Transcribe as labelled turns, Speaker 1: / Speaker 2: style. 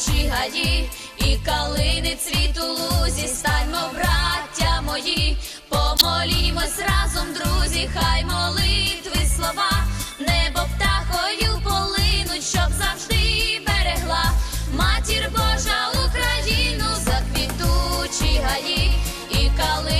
Speaker 1: Заквітучі гаї і калини цвіт у лузі, станьмо, браття мої, помолімось разом, друзі, хай молитви слова, небо птахою полинуть, щоб завжди берегла матір Божа Україну, заквітучі гаї і калини